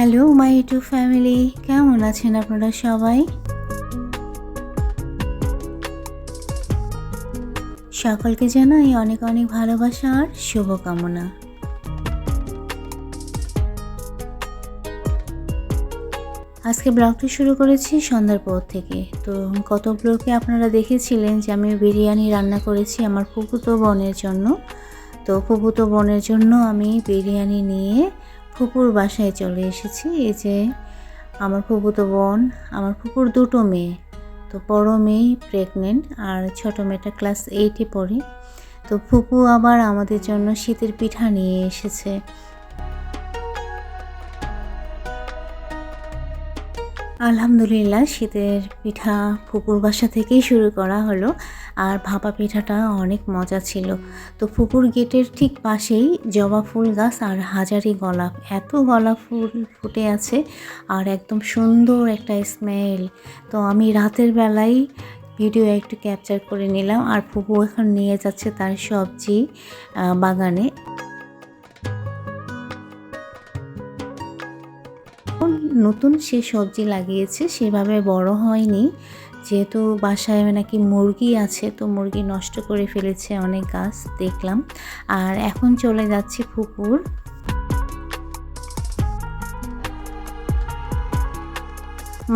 Hello my to family কেমন আছেন আপনারা সবাই? সকলকে জানাই অনেক অনেক ভালোবাসা আর শুভকামনা। আজকে ব্লগটি শুরু করেছি সন্ধ্যার পর থেকে। তো গত ব্লগে আপনারা দেখেছিলেন যে আমি বিরিয়ানি রান্না করেছি আমার ফুপুতো বোনের জন্য। তো ফুপুতো বোনের জন্য আমি বিরিয়ানি নিয়ে ফুপুর বাসায় চলে এসেছি। এই যে আমার ফুপুতো বোন, আমার ফুপুর দুটো মেয়ে। তো বড় মেয়েই প্রেগনেন্ট আর ছোটো মেয়েটা ক্লাস এইটে পড়ে। তো ফুপু আবার আমাদের জন্য শীতের পিঠা নিয়ে এসেছে। আলহামদুলিল্লাহ, শীতের পিঠা ফুপুর বাসা থেকেই শুরু করা হলো আর ভাপা পিঠাটা অনেক মজা ছিল। তো ফুপুর গেটের ঠিক পাশেই জবা ফুল গাছ আর হাজারি গোলাপ এত গলাপ ফুল ফুটে আছে আর একদম সুন্দর একটা স্মেল তো আমি রাতের বেলায় ভিডিও একটু ক্যাপচার করে নিলাম আর ফুপু এখন নিয়ে যাচ্ছে তার সবজি বাগানে। নতুন সে সবজি লাগিয়েছে, সেভাবে বড় হয়নি। যেহেতু বাসায় নাকি মুরগি আছে, তো মুরগি নষ্ট করে ফেলেছে অনেক গাছ, দেখলাম। আর এখন চলে যাচ্ছি পুকুর।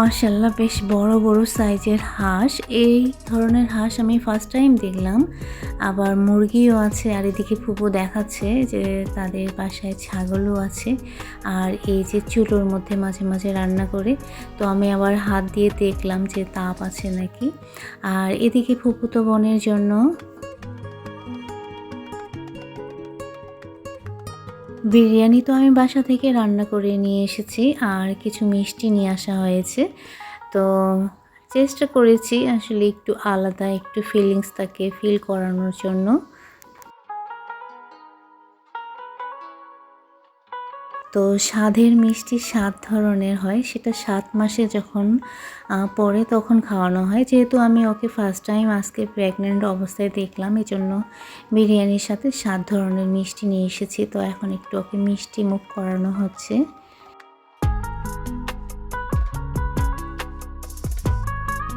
মার্শাল্লাহ বেশ বড় বড় সাইজের হাঁস। এই ধরনের হাঁস আমি ফার্স্ট টাইম দেখলাম। আবার মুরগিও আছে, আর এদিকে ফুপু দেখাচ্ছে যে তাদের বাসায় ছাগলও আছে। আর এই যে চুলোর মধ্যে মাঝে মাঝে রান্না করে, তো আমি আবার হাত দিয়ে দেখলাম যে তাপ আছে নাকি। আর এদিকে ফুপুতো বনের জন্য বিরিয়ানি তো আমি বাসা থেকে রান্না করে নিয়ে এসেছি, আর কিছু মিষ্টি নিয়ে আসা হয়েছে। তো চেষ্টা করেছি আসলে একটু আলাদা একটু ফিলিংস তাকে ফিল করানোর জন্য। তো স্বাদের মিষ্টি সাত ধরনের হয়। সেটা সাত মাসে যখন পরে তখন খাওয়ানো হয়। যেহেতু আমি ওকে ফার্স্ট টাইম আজকে প্রেগনেন্ট অবস্থায় দেখলাম এই জন্য বিরিয়ানির সাথে সাত ধরনের মিষ্টি নিয়ে এসেছি। তো এখন একটু ওকে মিষ্টি মুখ করানো হচ্ছে।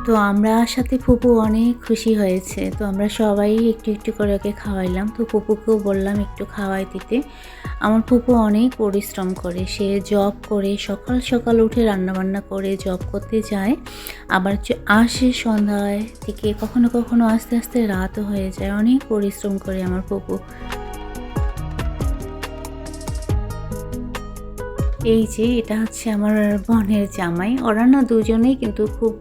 তো আমরা সাথে ফুপু অনেক খুশি হয়েছে। তো আমরা সবাই একটু একটু করে ওকে খাওয়াইলাম। তো ফুপুকেও বললাম একটু খাওয়াই দিতে। আমার ফুপু অনেক পরিশ্রম করে। সে জব করে, সকাল সকাল উঠে রান্নাবান্না করে, জব করতে যায়। আবার আসে সন্ধ্যায় থেকে কখনো কখনো আস্তে আস্তে রাতও হয়ে যায়। অনেক পরিশ্রম করে আমার ফুপু। এই যে, এটা হচ্ছে আমার বোনের জামাই। ওরা না দুজনেই কিন্তু খুব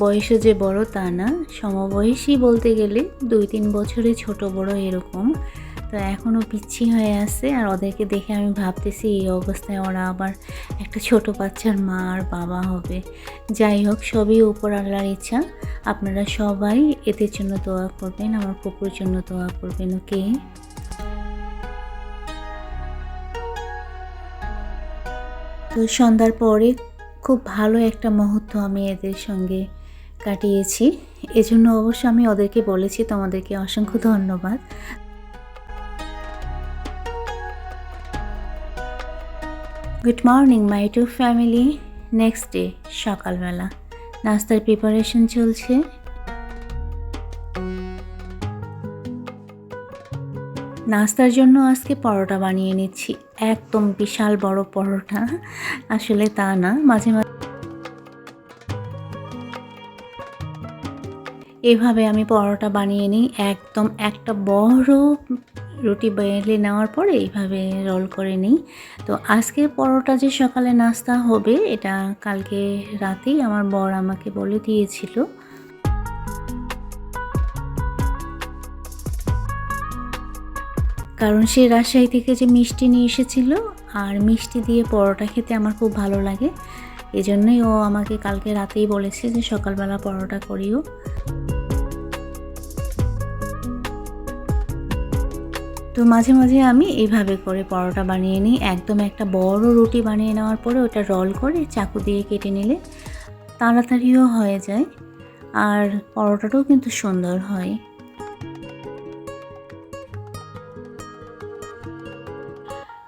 বয়সে যে বড় তা না, সমবয়সী বলতে গেলে দুই তিন বছরে ছোট বড় এরকম। তো এখনও পিচ্ছি হয়ে আছে আর ওদেরকে দেখে আমি ভাবতেছি এই অবস্থায় ওরা আবার একটা ছোট বাচ্চার মা আর বাবা হবে। যাই হোক, সবই উপর আল্লাহর ইচ্ছা। আপনারা সবাই এদের জন্য দোয়া করবেন, আমার কুকুর জন্য দোয়া করবেন, ওকে? তো সন্ধ্যার পরে খুব ভালো একটা মুহূর্ত আমি এদের সঙ্গে কাটিয়েছি। এজন্য অবশ্য আমি ওদেরকে বলেছি, তোমাদেরকে অসংখ্য ধন্যবাদ। Good morning my to family next day সকালবেলা। নাস্তার প্রিপারেশন চলছে। নাস্তার জন্য আজকে পরোটা বানিয়ে নিচ্ছি। একদম বিশাল বড় পরোটা। আসলে তা না, মাঝে মাঝে এভাবে আমি পরোটা বানিয়ে নিই। একদম একটা বড় রুটি বেলে নেওয়ার পরে এইভাবে রোল করে নিই। তো আজকের পরোটা যে সকালে নাস্তা হবে, এটা কালকে রাতেই আমার বর আমাকে বলে দিয়েছিল। কারণ সে রাজশাহী থেকে যে মিষ্টি নিয়ে এসেছিল, আর মিষ্টি দিয়ে পরোটা খেতে আমার খুব ভালো লাগে। এজন্যই ও আমাকে কালকে রাতেই বলেছে যে সকালবেলা পরোটা করিও। তো মাঝে মাঝে আমি এইভাবে করে পরোটা বানিয়ে নিই। একদম একটা বড় রুটি বানিয়ে নেওয়ার পরে ওটা রোল করে চাকু দিয়ে কেটে নিলে তাড়াতাড়িও হয়ে যায় আর পরোটাটাও কিন্তু সুন্দর হয়।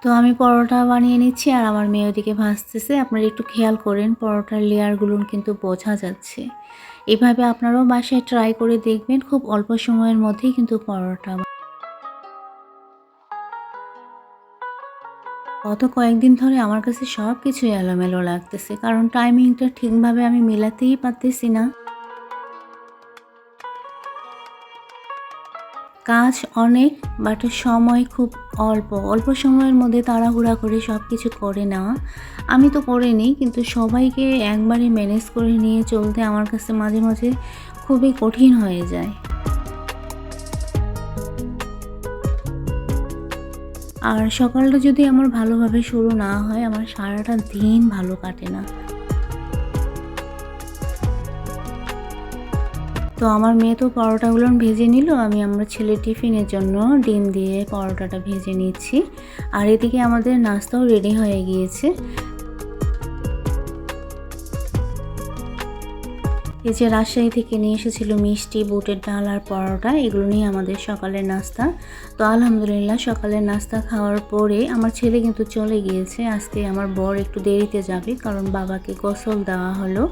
তো আমি পরোটা বানিয়ে নিচ্ছি আর আমার মেয়ে ওদিকে ভাজতেছে আপনারা একটু খেয়াল করেন পরোটার লেয়ারগুলো কিন্তু বোঝা যাচ্ছে। এভাবে আপনারাও বাসায় ট্রাই করে দেখবেন। খুব অল্প সময়ের মধ্যেই কিন্তু পরোটা গত কয়েকদিন ধরে আমার কাছে সব কিছুই এলোমেলো লাগতেছে, কারণ টাইমিংটা ঠিকভাবে আমি মেলাতেই পারতেছি না। কাজ অনেক বাট সময় খুব অল্প। অল্প সময়ের মধ্যে তাড়াহুড়া করে সব কিছু করে নেওয়া। আমি তো করে নিই কিন্তু সবাইকে একবারে ম্যানেজ করে নিয়ে চলতে আমার কাছে মাঝে মাঝে খুবই কঠিন হয়ে যায়। আর সকালটা যদি আমার ভালোভাবে শুরু না হয়, আমার সারাটা দিন ভালো কাটে না। তো আমার মেয়ে তো পরোটাগুলো ভেজে নিল, আমি আমার ছেলে টিফিনের জন্য ডিম দিয়ে পরোটাটা ভেজে নিচ্ছি। আর এদিকে আমাদের নাস্তাও রেডি হয়ে গিয়েছে। এই যে রাজশাহী থেকে নিয়ে এসেছিল মিষ্টি, বুটের ডাল আর পরোটা, এগুলো নিয়ে আমাদের সকালের নাস্তা। তো আলহামদুলিল্লাহ, সকালের নাস্তা খাওয়ার পরে আমার ছেলে কিন্তু চলে গিয়েছে। আজকে আমার বর একটু দেরিতে যাবে, কারণ বাবাকে গোসল দেওয়া হলো।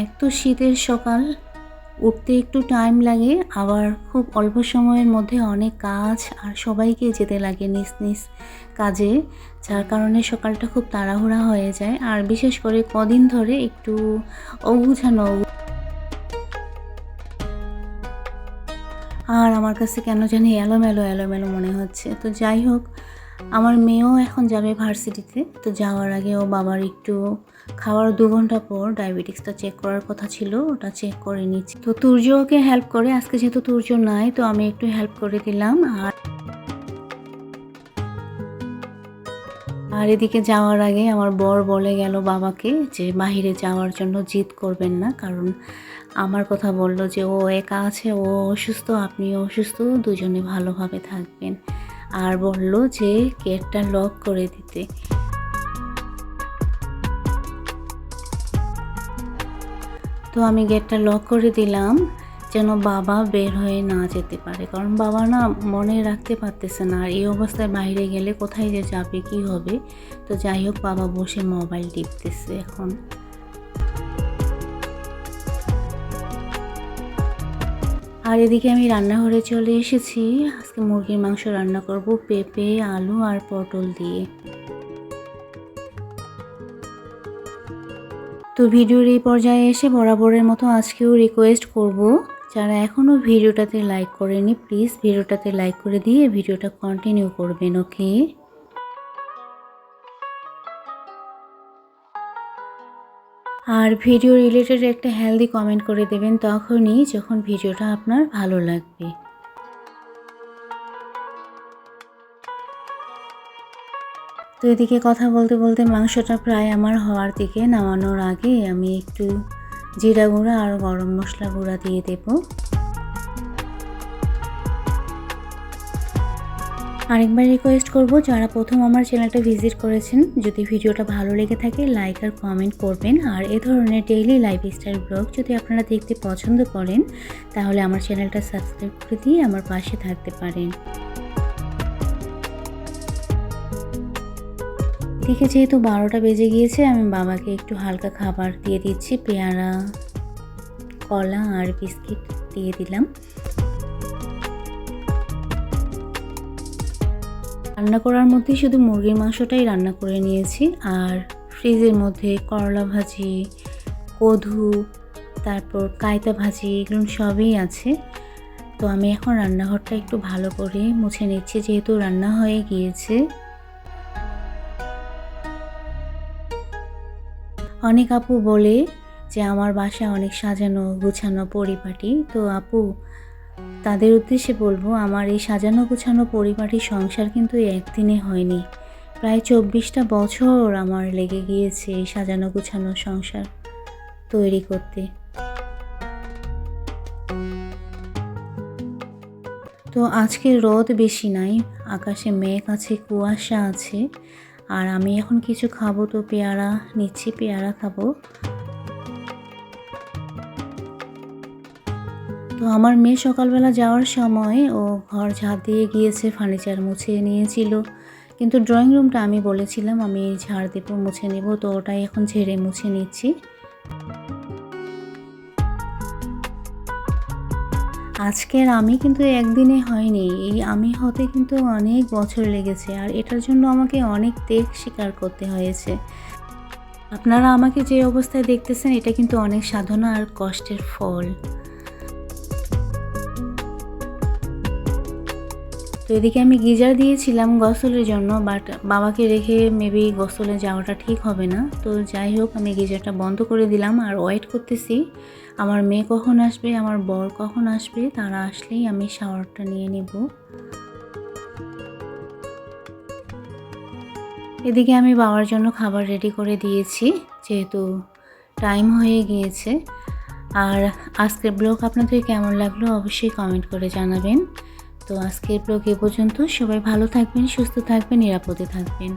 এক তো শীতের সকাল উঠতে একটু টাইম লাগে, আবার খুব অল্প সময়ের মধ্যে অনেক কাজ আর সবাইকে যেতে লাগে নিজ নিজ কাজে, যার কারণে সকালটা খুব তাড়াহুড়া হয়ে যায়। আর বিশেষ করে কদিন ধরে একটু অবুঝানো আর আমার কাছে কেন জানি এলোমেলো এলোমেলো মনে হচ্ছে। তো যাই হোক আমার মেয়েও এখন যাবে ভার্সিটিতে, তো যাওয়ার আগে ও বাবার একটু খাওয়ার দু ঘণ্টা পর ডায়াবেটিক্সটা চেক করার কথা ছিল, ওটা চেক করে নিচ্ছি। তো তুর্য ওকে হেল্প করে, আজকে যেহেতু তুর্য নাই, তো আমি একটু হেল্প করে দিলাম, আর আর এদিকে যাওয়ার আগে আমার বর বলে গেল বাবাকে যে বাহিরে যাওয়ার জন্য জিদ করবেন না, কারণ আমার কথা বলল যে ও একা আছে, ও অসুস্থ, আপনিও অসুস্থ, দুজনে ভালোভাবে থাকবেন। আর বলল যে গেটটা লক করে দিতে। তো আমি গেটটা লক করে দিলাম, যেন বাবা বের হয়ে না যেতে পারে। কারণ বাবা না মনে রাখতে পারতেছে না, আর এই অবস্থায় বাইরে গেলে কোথায় যে যাবে, কি হবে? তো যাই হোক, বাবা বসে মোবাইল টিপতেছে এখন। আর এদিকে আমি রান্নাঘরে চলে এসেছি। আজকে মুরগির মাংস রান্না করব পেঁপে, আলু আর পটল দিয়ে। তো ভিডিওর এই পর্যায়ে এসে বরাবরের মতো আজকেও রিকোয়েস্ট করব। যারা এখনও ভিডিওটাতে লাইক করেনি প্লিজ ভিডিওটাতে লাইক করে দিয়ে ভিডিওটা কন্টিনিউ করবেন ওকে আর ভিডিও রিলেটেড একটা হেলদি কমেন্ট করে দেবেন তখনই যখন ভিডিওটা আপনার ভালো লাগবে। তো এদিকে কথা বলতে বলতে মাংসটা প্রায় আমার হওয়ার দিকে নামানোর আগে আমি একটু জিরা গুঁড়া আর গরম মশলা গুঁড়া দিয়ে দেবো। আরেকবার রিকোয়েস্ট করব, যারা প্রথম আমার চ্যানেলটা ভিজিট করেছেন, যদি ভিডিওটা ভালো লেগে থাকে লাইক আর কমেন্ট করবেন। আর এ ধরনের ডেইলি লাইফস্টাইল ব্লগ যদি আপনারা দেখতে পছন্দ করেন, তাহলে আমার চ্যানেলটা সাবস্ক্রাইব করে দিয়ে আমার পাশে থাকতে পারেন। ঠিক যেহেতু বারোটা বেজে গিয়েছে, আমি বাবাকে একটু হালকা খাবার দিয়ে দিচ্ছি, পেয়ারা, কলা আর বিস্কিট দিয়ে দিলাম। রান্না করার মধ্যে শুধু মুরগির মাংসটাই রান্না করে নিয়েছি। আর ফ্রিজের মধ্যে করলা ভাজি কধু তারপর কায়তা ভাজি, এগুলো সবই আছে। তো আমি এখন রান্নাঘরটা একটু ভালো করে মুছে নিচ্ছি, যেহেতু রান্না হয়ে গিয়েছে। অনেক আপু বলে যে, আমার বাসা অনেক সাজানো গুছানো পরিপাটি। তো আপু তাদের উদ্দেশ্যে বলব, আমার এই সাজানো গোছানো পরিবারের সংসার কিন্তু একদিনে হয়নি। প্রায় চব্বিশটা বছর আমার লেগে গিয়েছে এই সাজানো গোছানো সংসার তৈরি করতে। তো আজকে রোদ বেশি নাই, আকাশে মেঘ আছে, কুয়াশা আছে, আর আমি এখন কিছু খাব তো পেয়ারা, নিচ্ছি, পেয়ারা খাব। তো আমার মেয়ে সকালবেলা যাওয়ার সময় ও ঘর ঝাড় দিয়ে গিয়েছে ফার্নিচার মুছে নিয়েছিল। কিন্তু ড্রয়িং রুমটা আমি বলেছিলাম, আমি ঝাড় দেবো, মুছে নেব, তো ওটাই এখন ঝেড়ে মুছে নিচ্ছি। আজকের আমি কিন্তু একদিনে হয়নি, এই আমি হতে কিন্তু অনেক বছর লেগেছে, আর এটার জন্য আমাকে অনেক ত্যাগ স্বীকার করতে হয়েছে। আপনারা আমাকে যে অবস্থায় দেখতেছেন, এটা কিন্তু অনেক সাধনা আর কষ্টের ফল। তো এদিকে আমি গিজার দিয়েছিলাম গোসলের জন্য বাট বাবাকে রেখে মেবি গোসলে যাওয়াটা ঠিক হবে না। তো যাই হোক, আমি গিজারটা বন্ধ করে দিলাম আর ওয়েট করতেছি। আমার মেয়ে কখন আসবে, আমার বর কখন আসবে, তারা আসলেই আমি শাওয়ারটা নিয়ে নেব। এদিকে আমি বাবার জন্য খাবার রেডি করে দিয়েছি, যেহেতু টাইম হয়ে গিয়েছে। আর আজকের ব্লগ আপনাদের কেমন লাগল অবশ্যই কমেন্ট করে জানাবেন। তো আজকের ব্লগ এ পর্যন্ত সবাই ভালো থাকবেন সুস্থ থাকবেন নিরাপদে থাকবেন।